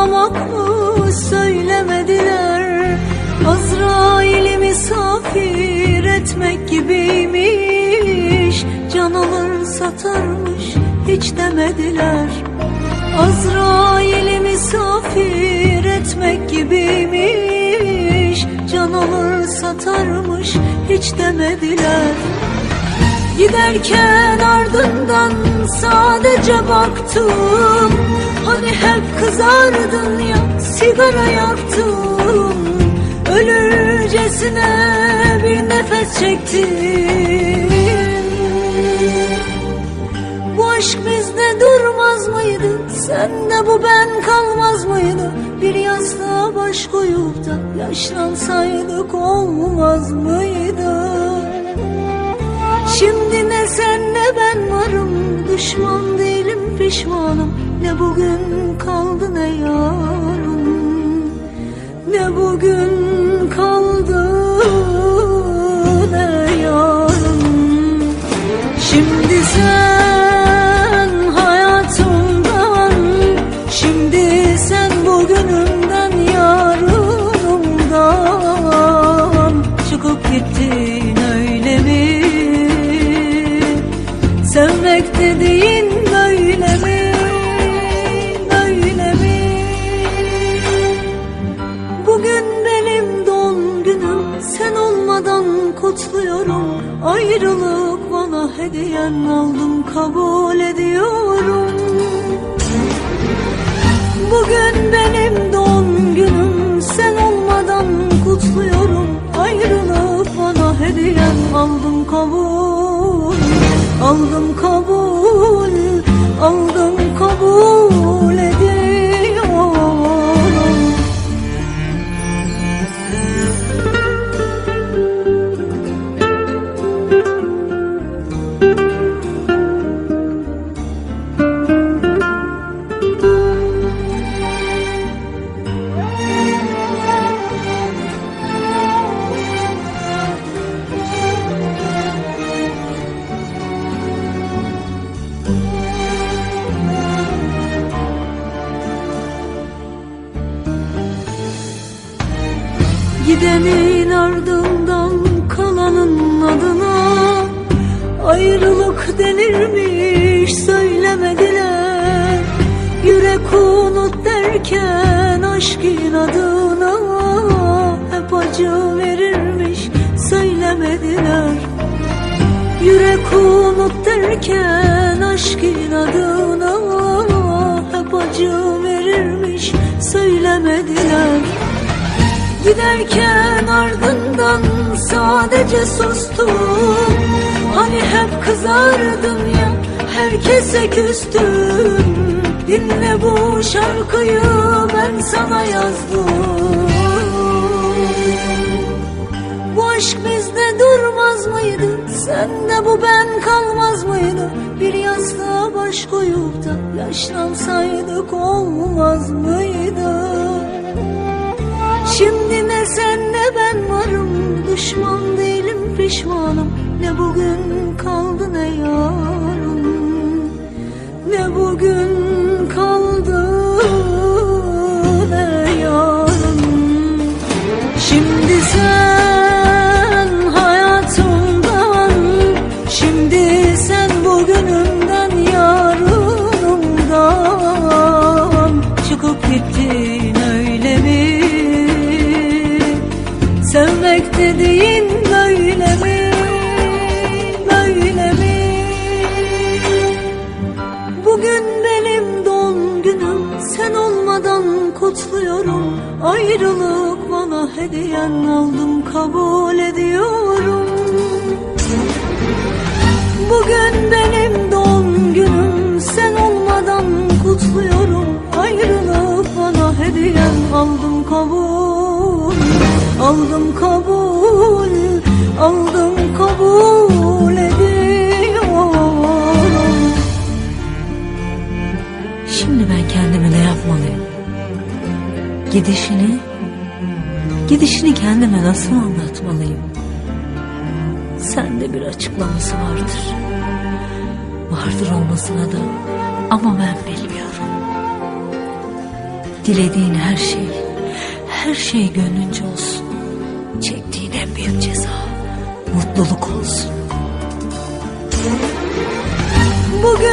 nefes almamak mı söylemediler. Azrail'i misafir etmek gibiymiş. Can alır satarmış hiç demediler. Azrail'i misafir etmek gibiymiş. Can alır satarmış hiç demediler Giderken ardından sadece baktım Hani hep kızardın ya sigara yaktım Ölürcesine bir nefes çektim Bu aşk bizde durmaz mıydı? Sen de bu ben kalmaz mıydı? Bir yastığa baş koyup da yaşlansaydık olmaz mıydı? Şimdi ne sen ne ben varım? Düşman değilim pişmanım. Ne bugün kaldı ne yarın? Ne bugün kaldı bana hediyen aldım kabul ediyorum. Bugün benim doğum günüm Sen olmadan kutluyorum. Ayrılık bana hediyen aldım kabul. Aldım kabul unut derken aşkın adına Hep acı verirmiş söylemediler. Yürek unut derken aşkın adına Hep acı verirmiş söylemediler. Giderken ardından sadece sustum. Hani hep kızardım ya herkese küstüm Dinle bu şarkıyı ben sana yazdım Bu aşk bizde durmaz mıydı? Sen de bu ben kalmaz mıydı? Bir yastığa baş koyup da yaşlansaydık olmaz mıydı? Şimdi ne sen ne ben varım Düşman değilim pişmanım Ne bugün kaldı ne yarın Ne bugün Ayrılık bana hediyen aldım kabul ediyorum. Bugün benim doğum günüm Sen olmadan kutluyorum. Ayrılık bana hediyen aldım kabul. Aldım kabul. Aldım Gidişini, gidişini kendime nasıl anlatmalıyım? Sende bir açıklaması vardır. Vardır olmasına da ama ben bilmiyorum. Dilediğin her şey, her şey gönlünce olsun. Çektiğin en büyük ceza, mutluluk olsun. Bugün